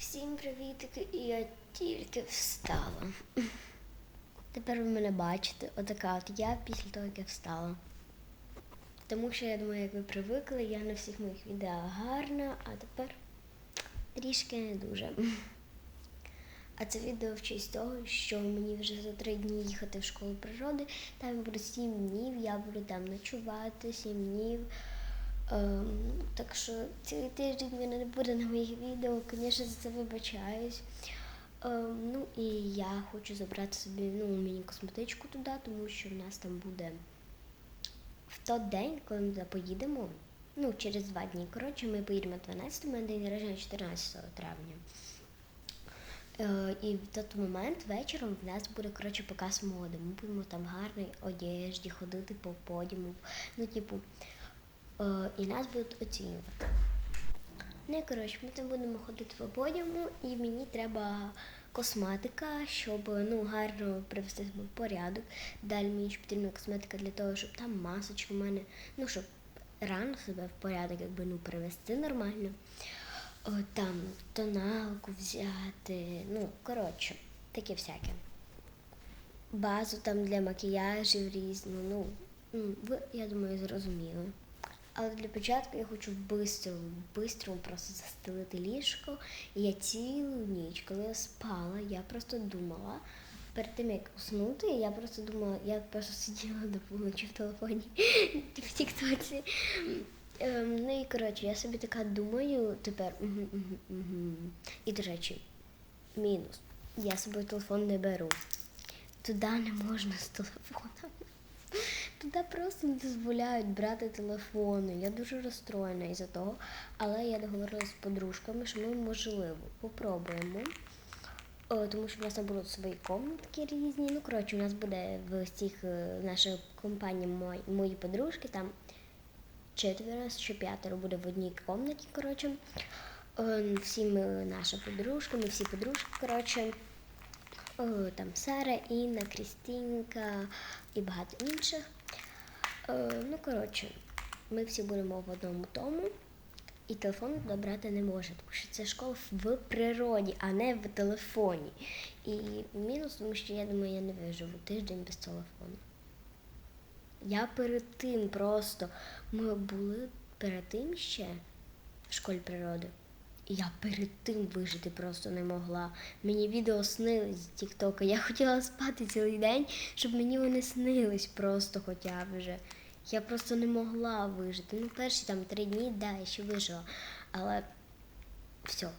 Всім привітики, і я тільки встала. Тепер ви мене бачите, отака от я після того, як я встала. Тому що я думаю, як ви привикли, я на всіх моїх відео гарна, а тепер трішки не дуже. А це відео в честь того, що мені вже за три дні їхати в школу природи. Там буде сім днів, я буду там ночувати, сім днів. Ем, так що цілий тиждень мене не буде на моїх відео, звісно, за це вибачаюсь. Ем, ну і я хочу забрати собі ну, міні-косметичку туди, тому що в нас там буде в той день, коли ми туди поїдемо. Ну, через два дні. Коротше, ми поїдемо 12 у мене день народження 14 травня. Е, і в той момент вечором в нас буде коротше показ моди. Ми будемо там в гарній одежді, ходити по подіуму. Ну, типу, і нас будуть оцінювати. Не коротше, ми там будемо ходити по подіуму, і мені треба косметика, щоб ну, гарно привести себе в порядок. Далі мені ще потрібна косметика для того, щоб там масочка в мене, ну щоб рано себе в порядок, якби ну привести нормально. О, там тоналку взяти, ну, коротше, таке всяке. Базу там для макіяжів різну, ну, ви, я думаю, зрозуміли. Але для початку я хочу бистро, бистро просто застелити ліжко. І я цілу ніч, коли я спала, я просто думала, перед тим як уснути, я просто думала, я просто сиділа до полуночі в телефоні в Тіктоці. Ем, ну і коротше, я собі така думаю тепер. Угу, угу, угу. І до речі, мінус. Я з собою телефон не беру. Туди не можна з телефоном. Туди просто не дозволяють брати телефони. Я дуже розстроєна із-за того. Але я договорилася з подружками, що ми можливо попробуємо. О, тому що в нас там будуть свої комнатки різні. Ну, коротше, у нас буде в цих е, нашій компанії мої, мої подружки, там четверо чи п'ятеро буде в одній кімнаті, коротше. Е, Всі ми наша подружка, ми всі подружки, коротше. О, Там Сара, Інна, Крістінка і багато інших. Е, Ну, коротше, ми всі будемо в одному тому, і телефон туди брати не може, тому що це школа в природі, а не в телефоні. І мінус, тому що я думаю, я не виживу тиждень без телефону. Я перед тим просто ми були перед тим ще в школі природи. Я перед тим вижити просто не могла. Мені відео снились з Тіктока. Я хотіла спати цілий день, щоб мені вони снились просто хоча б вже. Я просто не могла вижити. Ну, перші там три дні, да, я ще вижила. Але все,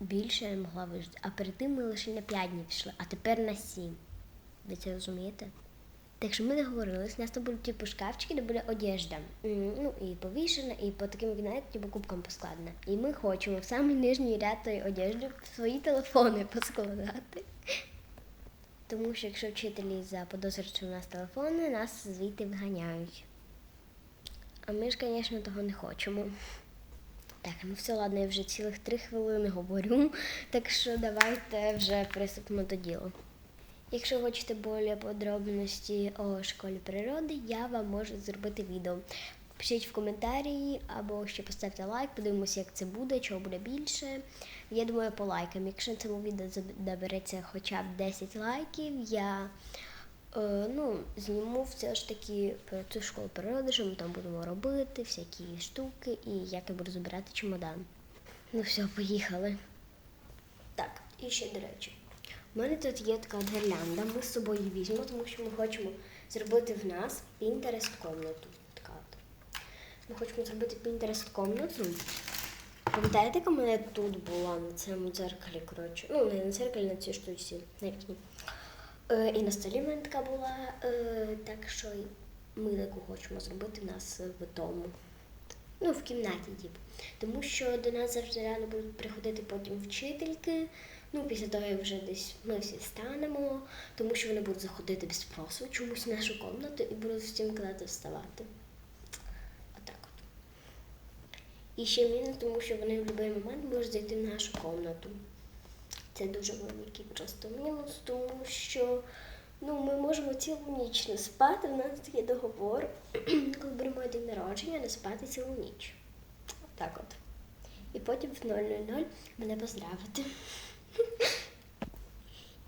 більше не могла вижити. А перед тим ми лише на 5 днів пішли, а тепер на 7. Ви це розумієте? Так що ми договорились, у нас там будуть типу шкафчики, де буде одежда. Ну і повішена, і по таким знаєте, типу кубкам поскладена. І ми хочемо в самий нижній ряд тої одежди свої телефони поскладати. Тому що якщо вчителі заподозрюють, що у нас телефони, нас звідти виганяють. А ми ж, звісно, того не хочемо. Так, ну все, ладно, я вже цілих три хвилини говорю, так що давайте вже приступимо до діла. Якщо хочете більше подробності о школі природи, я вам можу зробити відео. Пишіть в коментарі або ще поставте лайк, подивимося, як це буде, чого буде більше. Я думаю, по лайкам. Якщо цьому відео набереться хоча б 10 лайків, я е, ну, зніму все ж таки про цю школу природи, що ми там будемо робити, всякі штуки і як я буду збирати чемодан. Ну все, поїхали. Так, і ще до речі. У мене тут є така гірлянда, ми з собою її візьмемо, тому що ми хочемо зробити в нас Pinterest комнату. Ми хочемо зробити Pinterest комнату. Пам'ятаєте, яка мене тут була на цьому дзеркалі, коротше. Ну, не на дзеркалі, на цій вікні. Е, і на столі мене така була. Е, так що ми таку хочемо зробити в нас в тому. Ну, в кімнаті, типу. Тому що до нас завжди рано будуть приходити потім вчительки. Ну, після того, як вже десь ми всі станемо, тому що вони будуть заходити без спросу чомусь в нашу кімнату і будуть всім казати вставати. Отак от. І ще мінус, тому що вони в будь-який момент можуть зайти в нашу кімнату. Це дуже великий просто мінус, тому що ну, ми можемо цілу ніч не спати. У нас є договор, коли беремо день народження, не спати цілу ніч. Отак от. і потім в 000 мене поздравити.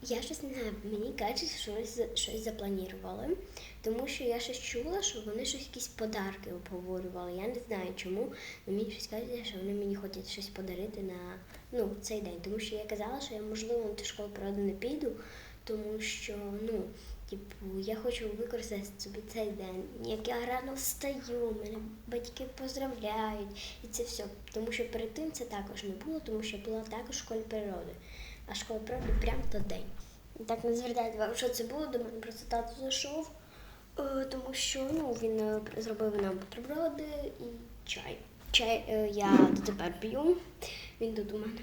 Я щось не знаю, мені кажуть, що щось, щось запланували, тому що я щось чула, що вони щось якісь подарки обговорювали. Я не знаю чому, але мені щось кажуть, що вони мені хочуть щось подарити на ну, цей день. Тому що я казала, що я можливо на ту школу правда не піду, тому що ну, типу, я хочу використати собі цей день. Як я рано встаю, мене батьки поздравляють і це все. Тому що перед тим це також не було, тому що була також в школі природи. А школа природи прямо той день. Так не звертайте увагу, що це було, до мене просто тато зайшов, е, тому що ну, він е, зробив нам бутерброди і чай. Чай е, я дотепер п'ю, він тут у мене.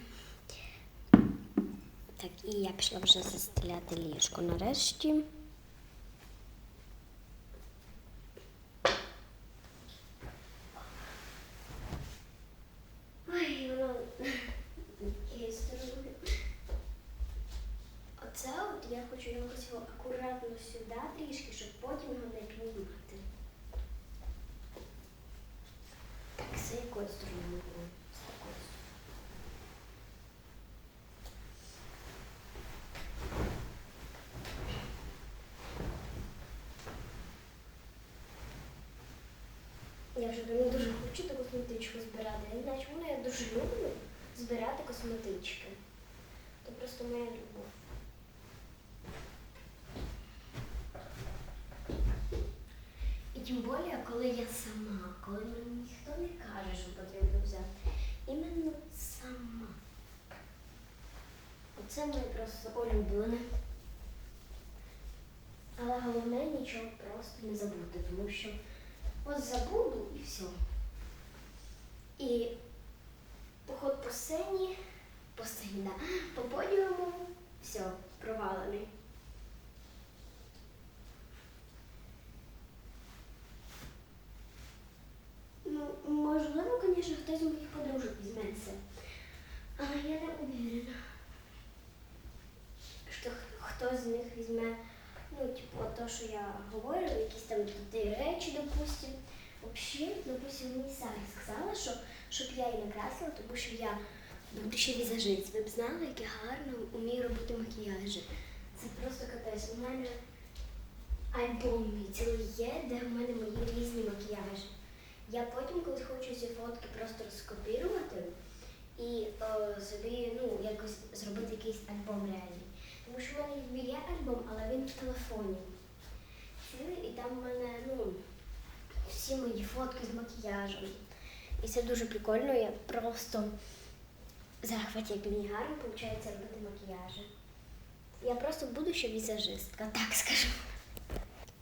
Так, і я пішла вже застеляти ліжко нарешті. Ой, воно. Оце от я хочу якось його акуратно сюди трішки, щоб потім його не піднімати. Так, з якої сторони ми будемо? З такої сторони. Я вже дуже хочу таку косметичку збирати. Я не знаю, чому я дуже люблю збирати косметички. Це просто моя любов. І тим більше, коли я сама, коли мені ніхто не каже, що потрібно взяти. Іменно сама. Оце моє просто улюблене. Але головне нічого просто не забути, тому що от забуду і все. І поход по сцені, по сцені, да, по подіуму, все, провалений. Ну, можливо, звісно, хтось з моїх подружок візьме це. Але я не уверена, що хтось з них візьме, то, що я говорю, якісь там туди речі, допустим. Взагалі, допустим, мені Сара сказала, що щоб я її накрасила, тому що я буду ще візажист. Ви б знали, як я гарно вмію робити макіяжі. Це просто капець. У мене альбом цілий є, де в мене мої різні макіяжі. Я потім, коли хочу ці фотки просто розкопірувати і е, собі ну, якось зробити якийсь альбом реальний. Тому що в мене є альбом, але він в телефоні. Цілий, І там в мене ну, всі мої фотки з макіяжем. І це дуже прикольно. Я просто захваті, як мені гарно виходить робити макіяжі. Я просто будуща візажистка, так скажу.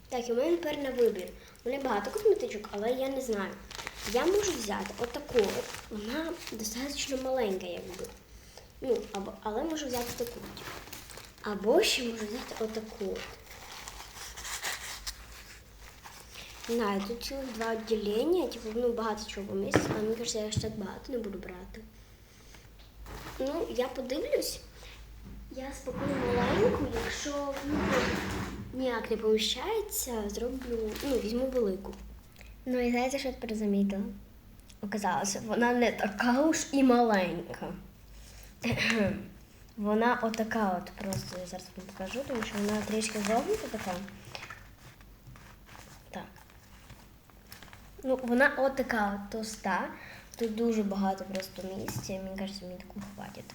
Так, і у мене тепер на вибір. У мене багато косметичок, але я не знаю. Я можу взяти отаку. от. Вона достатньо маленька, якби. Ну, або, але можу взяти таку. Або ще можу взяти отаку. от. Не знаю, тут цілих два відділення, типу, ну, багато чого поміститься, але мені кажеться, я ж так багато не буду брати. Ну, я подивлюсь. Я спокійно маленьку, якщо ну, ніяк не поміщається, зроблю, ну, візьму велику. Ну і знаєте, що я тепер замітила? Оказалося, вона не така уж і маленька. Вона отака от просто, я зараз вам покажу, тому що вона трішки зогнута така. Ну, вона от тоста. Тут дуже багато просто місця. Мені кажеться, мені таку хватить.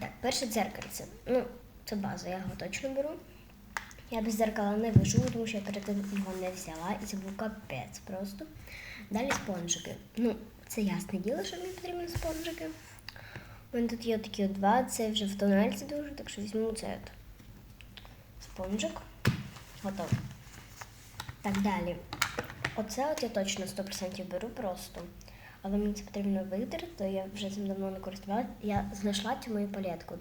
Так, перше дзеркальце. Ну, це база, я його точно беру. Я без зеркала не вижу, тому що я перед тим його не взяла, і це був капець просто. Далі спонжики. Ну, це ясне діло, що мені потрібні спонжики. У мене тут є такі два, це вже в тональці дуже, так що візьму це спонжик. Готово. Так, далі. Оце от я точно 100% беру просто. Але мені це потрібно витерти, то я вже цим давно не користувалася. Я знайшла цю мою палетку.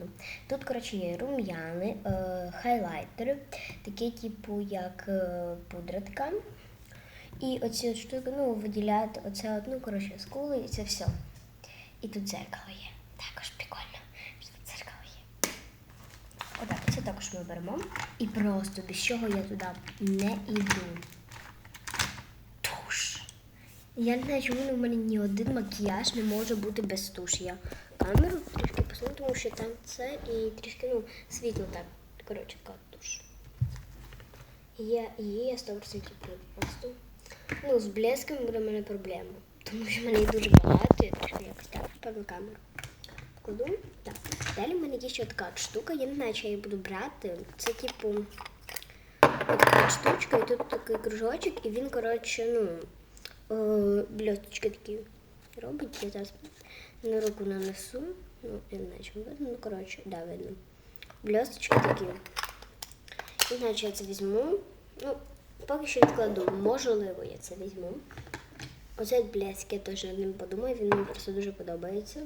Тут, коротше, є рум'яни, е, хайлайтери, такі, типу, як е, пудра І оці от штуки, ну, виділяють оце от, ну, коротше, скули і це все. І тут дзеркало є. Також прикольно, що тут дзеркало є. Отак, це також ми беремо. І просто без чого я туди не йду. Туш. Я не знаю, чому в мене ні один макіяж не може бути без туші. Я камеру трішки посуну, тому що там це і трішки ну, світло так. Коротше, туш. Я, її я 100% просто. Ну, з блеском буде в мене проблема. Тому що в мене їх дуже багато, я трішки якось так певну камеру. Кладу. Так. Далі в мене є ще така штука, я не знаю, чи я її буду брати. Це типу така штучка, і тут такий кружочок, і він, коротше, ну, е, такі робить. Я зараз на руку нанесу. Ну, я видно, ну, коротше, да, видно. Блісточки такі. Не я це візьму. Ну, поки що відкладу. Можливо, я це візьму. Оцей блеск я теж над ним подумаю, він мені просто дуже подобається.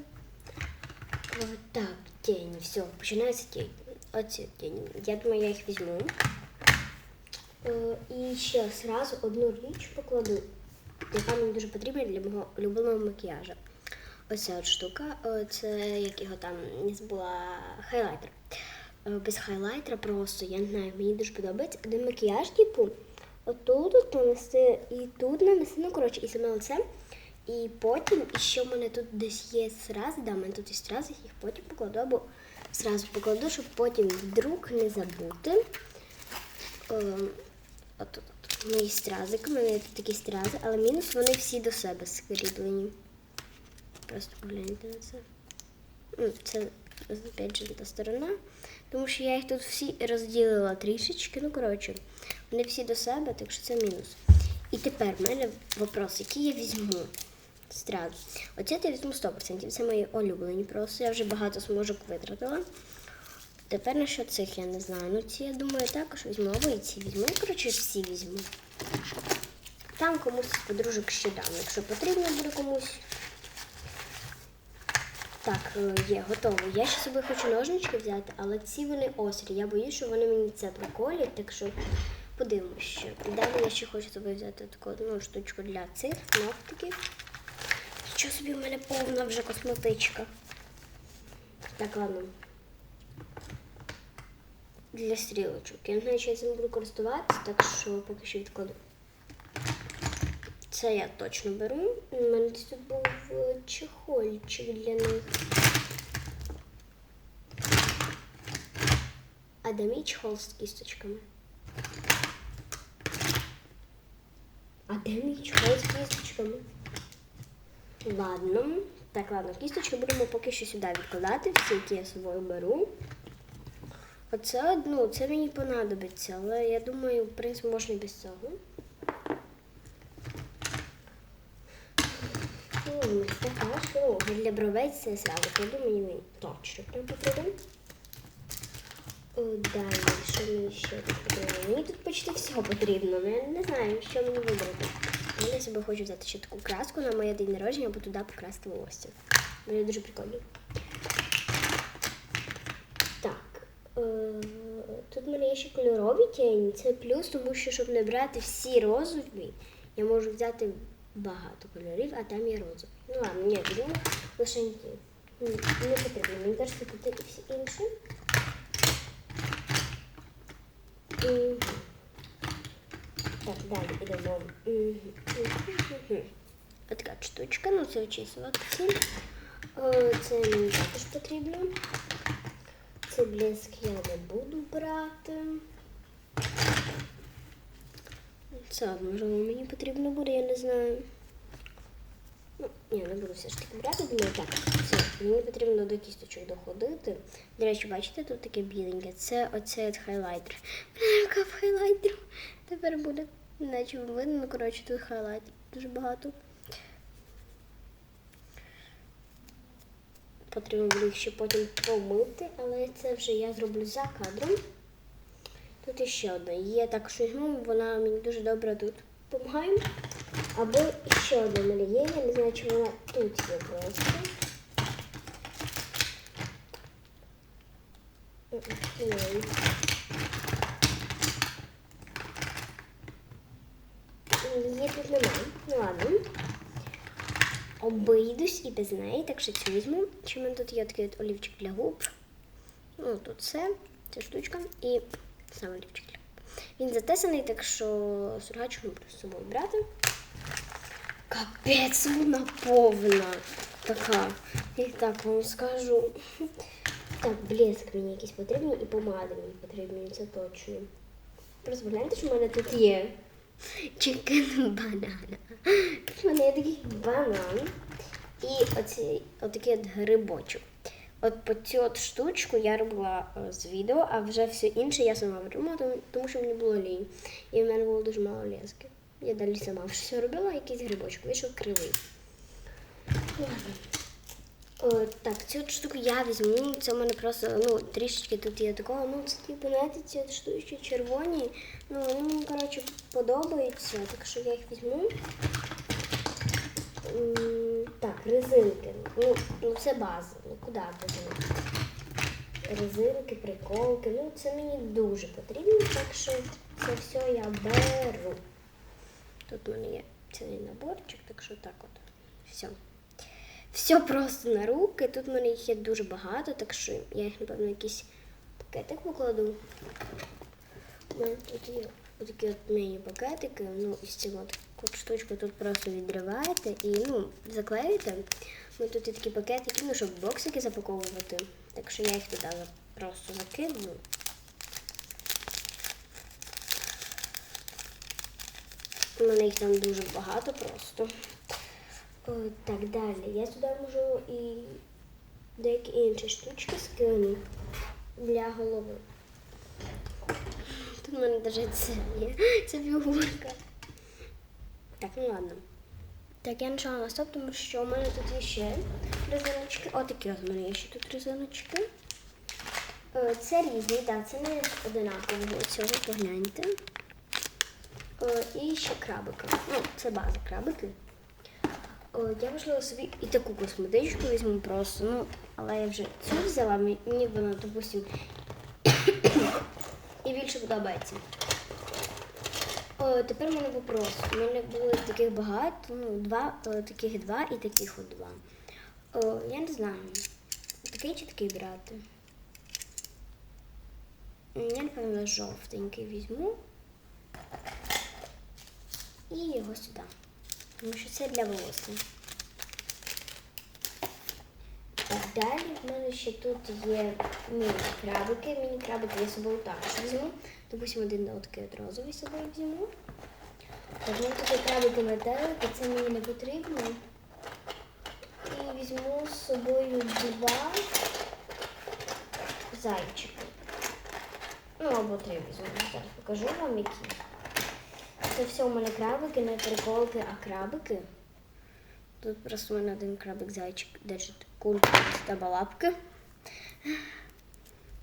Так, тіні, все, починається тінь. Оці тіні. Я думаю, я їх візьму. Е, І ще зразу одну річ покладу, яка мені дуже потрібна для мого улюбленого макіяжу. Оця от штука, е, це як його там не забула хайлайтер. Е, Без хайлайтера просто, я не знаю, мені дуже подобається. Один макіяж, типу, отут от нанести і тут нанести, ну коротше, і саме лице. І потім, і ще в мене тут десь є зрази, да, в мене тут є зрази, їх потім покладу, або зразу покладу, щоб потім вдруг не забути. Ем, Мої стразики, у мене є тут такі стрази, але мінус вони всі до себе скріплені. Просто погляньте на це. Ну, Це опять же та сторона. Тому що я їх тут всі розділила трішечки. Ну, коротше, вони всі до себе, так що це мінус. І тепер в мене вопрос, який я візьму стрази. Оце я візьму 100%. Це мої улюблені просто. Я вже багато смужок витратила. Тепер на що цих я не знаю. Ну ці, я думаю, також візьму, або і ці візьму. Ну, коротше, всі візьму. Там комусь подружок ще дам, якщо потрібно буде комусь. Так, е, є, готово. Я ще собі хочу ножнички взяти, але ці вони острі. Я боюсь, що вони мені це проколять, так що подивимося ще. Далі я ще хочу собі взяти таку одну штучку для цих ногтиків. Що собі в мене повна вже косметичка. Так, ладно. Для стрілочок. Я не знаю, чи я цим буду користуватися, так що поки що відкладу. Це я точно беру. У мене тут був е, чехольчик для них. А де мій чехол з кісточками? А де мій чехол з кісточками? Ладно. Так, ладно, кісточки будемо поки що сюди відкладати, всі, які я з собою беру. Оце одну, це мені понадобиться, але я думаю, в принципі, можна і без цього. Ну, що для бровей це зразу кладу, мені точно прям потрібен. Далі, що мені ще потрібно? Мені тут почти всього потрібно, але я не знаю, що мені вибрати. Я себе хочу взяти ще таку краску на моє день народження, або туди покрасти волосся. Буде дуже прикольно. Так. Е, тут в мене є ще кольорові тіні. Це плюс, тому що щоб не брати всі розові, я можу взяти багато кольорів, а там є розові. Ну ладно, ні, візьму лише ті. Не потрібно. Мені кажеться, тут і всі інші. Мгм. Так, далі йдемо. Отака штучка, ну це очисувати. Е, Це мені також потрібно. Цей блеск я не буду брати. Це можливо мені потрібно буде, я не знаю. Ну, ні, не буду все ж таки брати, думаю, так, все, мені потрібно до кісточок доходити. До речі, бачите, тут таке біленьке. Це оцей хайлайтер. Яка в хайлайтеру. Тепер буде, наче видно, коротше, тут хайлайтер дуже багато. Потрібно буде їх ще потім помити, але це вже я зроблю за кадром. Тут іще одна. Є так що йому вона мені дуже добре тут допомагає. Або ще одна мене є, я не знаю, чи вона тут є просто. Ні. Її тут немає. Ну ладно. Обійдусь і без неї, так що цю візьму. Чи мене тут є такий олівчик для губ. Ну, тут все, ця штучка і сам олівчик для губ. Він затесаний, так що сургачку не буду з собою брати. Капець, вона повна. Така. І так вам скажу. Так, блеск мені якийсь потрібен і помада мені потрібна, це точно. Просто гляньте, що в мене тут є. Chicken банана. В мене є такий банан і оці, отакий от грибочок. От по цю от штучку я робила е, з відео, а вже все інше я сама тому, тому що мені було лінь. І в мене було дуже мало лески. Я далі сама все робила, якийсь грибочок, вийшов кривий. Ладно. О, так, цю штуку я візьму. Це в мене просто ну, трішечки тут є такого. Ну, це типу, знаєте, ці штучки червоні. Ну, вони мені, коротше, подобаються, так що я їх візьму. Так, резинки. Ну, ну це база. Ну куди них? Резинки, приколки. Ну, це мені дуже потрібно, так що це все я беру. Тут у мене є цілий наборчик, так що так от. Все. Все просто на руки. Тут в мене їх є дуже багато, так що я їх, напевно, в якийсь пакетик покладу. У мене тут є такі от міні-пакетики. Ну, і з цим от, штучку тут просто відриваєте і ну, заклеїте. Ну, тут є такі пакетики, ну, щоб боксики запаковувати. Так що я їх туди просто закину. У мене їх там дуже багато просто. О, так, далі. Я сюди можу і деякі інші штучки скину для голови. Тут в мене навіть це є. Це фігурка. Так, ну ладно. Так, я почала на стоп, тому що у мене тут є ще резиночки. Отакі от у мене є ще тут резиночки. Це різні, так, це не одинакового цього, погляньте. І ще крабики. Ну, це база крабики. О, я можливо собі і таку косметичку візьму просто, ну, але я вже цю взяла, мені- вона, допустим, і більше подобається. О, тепер у мене вопрос. У мене було таких багато, ну, два, о, таких два і таких от два. О, я не знаю, такий чи такий брати. Я, напевно, жовтенький візьму. І його сюди. Тому що це для волосся. Далі в мене ще тут є міні-крабики. Міні-крабики я собою також візьму. Допустимо, один такий от розовий собою візьму. Так, ну тут крабики метелики, це мені не потрібно. І візьму з собою два зайчики. Ну, або три візьму. Зараз покажу вам які. Це все у мене крабики, не приколки, а крабики. Тут просто у мене один крабик зайчик держить кульку та балапки.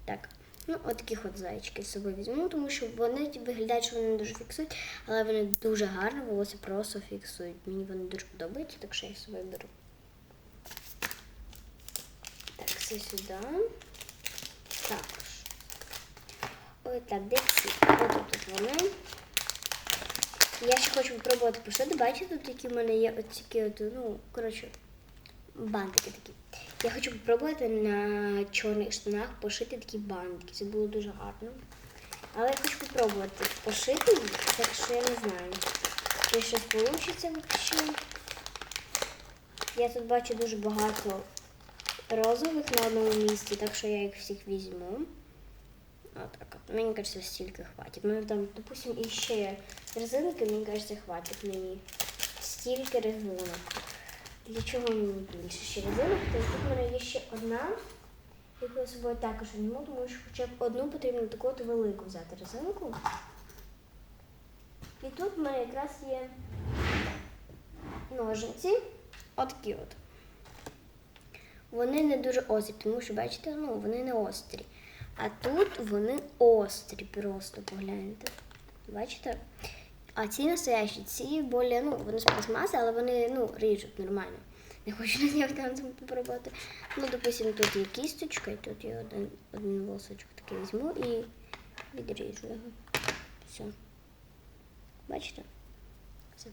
Так, ну от от зайчиків з собою візьму, тому що вони виглядають, що вони не дуже фіксують, але вони дуже гарно волосся просто фіксують. Мені вони дуже подобаються, так що я їх з беру. Так, все сюди. Також. Ой, так, де ці? Ось тут вони. Я ще хочу спробувати пошити. Бачите, тут які в мене є от такі от, ну, коротше, бантики такі. Я хочу спробувати на чорних штанах пошити такі бантики. Це було дуже гарно. Але я хочу спробувати пошити їх, так що я не знаю. Чи щось вийде взагалі. Я тут бачу дуже багато розових на одному місці, так що я їх всіх візьму. Отак от. Мені кажется, стільки хватить. Ну там, допустим, і ще резинки, мені кажется, хватить мені. Стільки резинок. Для чого мені більше ще резинок? Тобто тут в мене є ще одна, яку я собою також візьму, тому що хоча б одну потрібно таку от велику взяти резинку. І тут в мене якраз є ножниці. Отакі от. Вони не дуже острі, тому що, бачите, ну, вони не острі. А тут вони острі, просто погляньте. Бачите? А ці настоящі, ці більш, ну, вони з пластмаси, але вони ну, ріжуть нормально. Не хочу на нього там попробувати. Ну, допустим, тут є кісточка, і тут є один, один волосочок такий візьму і відріжу його. Все. Бачите? Все.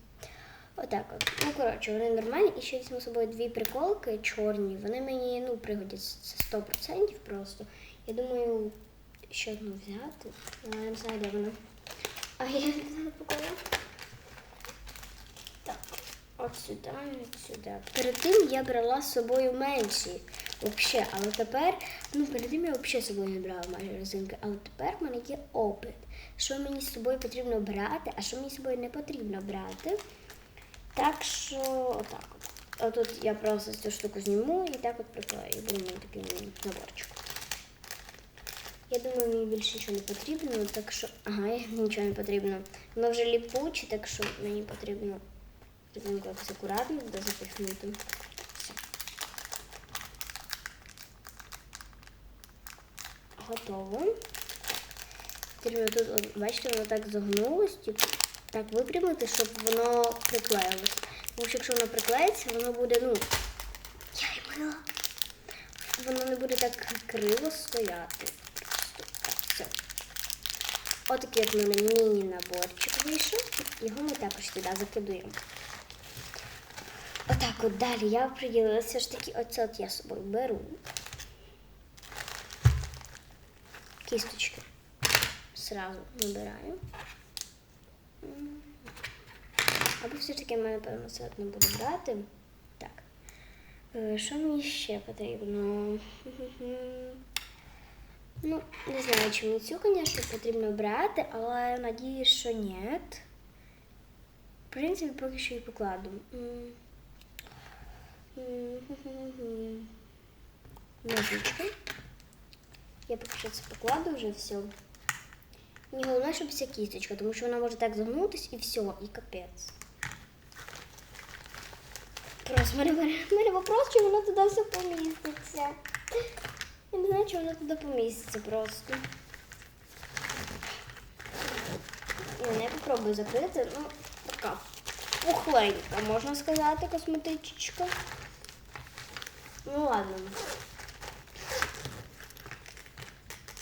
Отак от. Ну, коротше, вони нормальні. І ще візьму з собою дві приколки чорні. Вони мені ну, пригодяться 100% просто. Я думаю, ще одну взяти. Але я не знаю, де вона. А я не знаю, покажу. Так. От сюди, от сюди. Перед тим я брала з собою менші, взагалі, але тепер, ну перед тим я взагалі з собою не брала майже резинки, але тепер в мене є опит, що мені з собою потрібно брати, а що мені з собою не потрібно брати. Так що отак от. А тут я просто цю штуку зніму і так от приклею. І мені такий наборчик. Я думаю, мені більше нічого не потрібно, так що. Ага, нічого не потрібно. Воно вже ліпуче, так що мені потрібно якось акуратно туди запихнути. Готово. Потрібно тут, бачите, воно так загнулось, типу, так випрямити, щоб воно приклеїлось. Тому що якщо воно приклеїться, воно буде, ну, я й. Воно не буде так криво стояти. Отакий от в мене міні-наборчик вийшов. Його ми також сюди закидуємо. Отак от далі я оприділилася ж таки, оце от я з собою беру. Кісточки. Сразу набираю. Або все ж таки мене, напевно, це не буду брати. Так. Е, Що мені ще потрібно? Ну, не знаю, чи мені цю, звісно, потрібно брати, але надіюсь, що ні. В принципі, поки що і покладу. М, Я поки що це покладу вже все. Мені головне, щоб ця кісточка, тому що вона може так загнутись і все, і капець. Просто мене вопрос, чи воно туди все поміститься. Я не знаю, чи воно туди поміститься просто. Ні, я попробую закрити. Ну, така пухленька, можна сказати, косметичка. Ну ладно.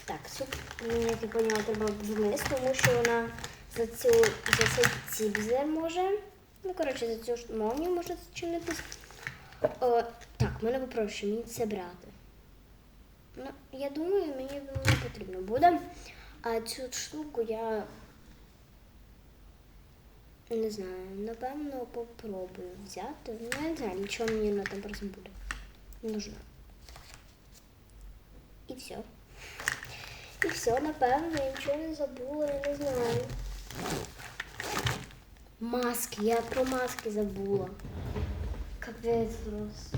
Так, суп мені, як я поняла, треба вниз, тому що вона за цю за цей ціпзер може. Ну, коротше, за цю молнію може зачинитись. О, так, мене попрошу мені це брати. Ну, я думаю, мені воно не потрібно буде. А цю штуку я не знаю, напевно, попробую взяти. Ну, не знаю, нічого мені вона там просто буде. Не нужна. І все. І все, напевно, я нічого не забула, я не знаю. Маски, я про маски забула. Капець просто.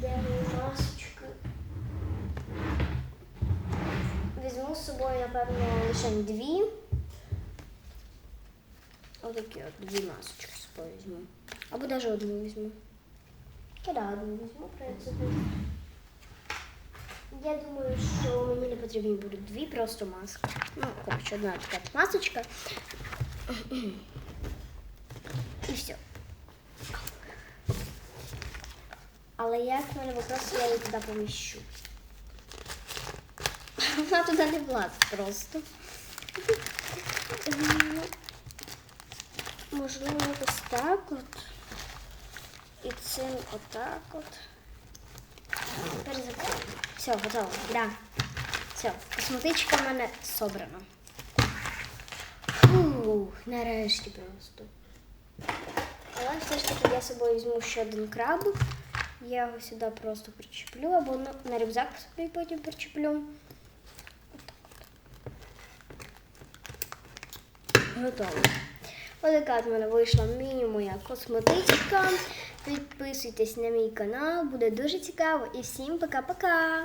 Де масочки? Візьму з собою, напевно, лише дві. Отакі от дві масочки з собою візьму. Або навіть одну візьму. Да, одну візьму, в принципі. Я думаю, що мені потрібні будуть дві просто маски. Ну, коротше, одна така масочка. І все. Але як в мене вопрос, я її туди поміщу. Вона туди не влазить просто. Ем, Можливо, якось так от. І цим отак от. Тепер. Все, готово. Да. Все, косметичка в мене собрана. Фух, нарешті просто. Але все ж таки я з собою візьму ще один краб. Я його сюди просто причеплю, або на, на рюкзак собі потім причеплю. Готово. Ось така з мене вийшла міні-моя косметичка. Підписуйтесь на мій канал, буде дуже цікаво. І всім пока-пока!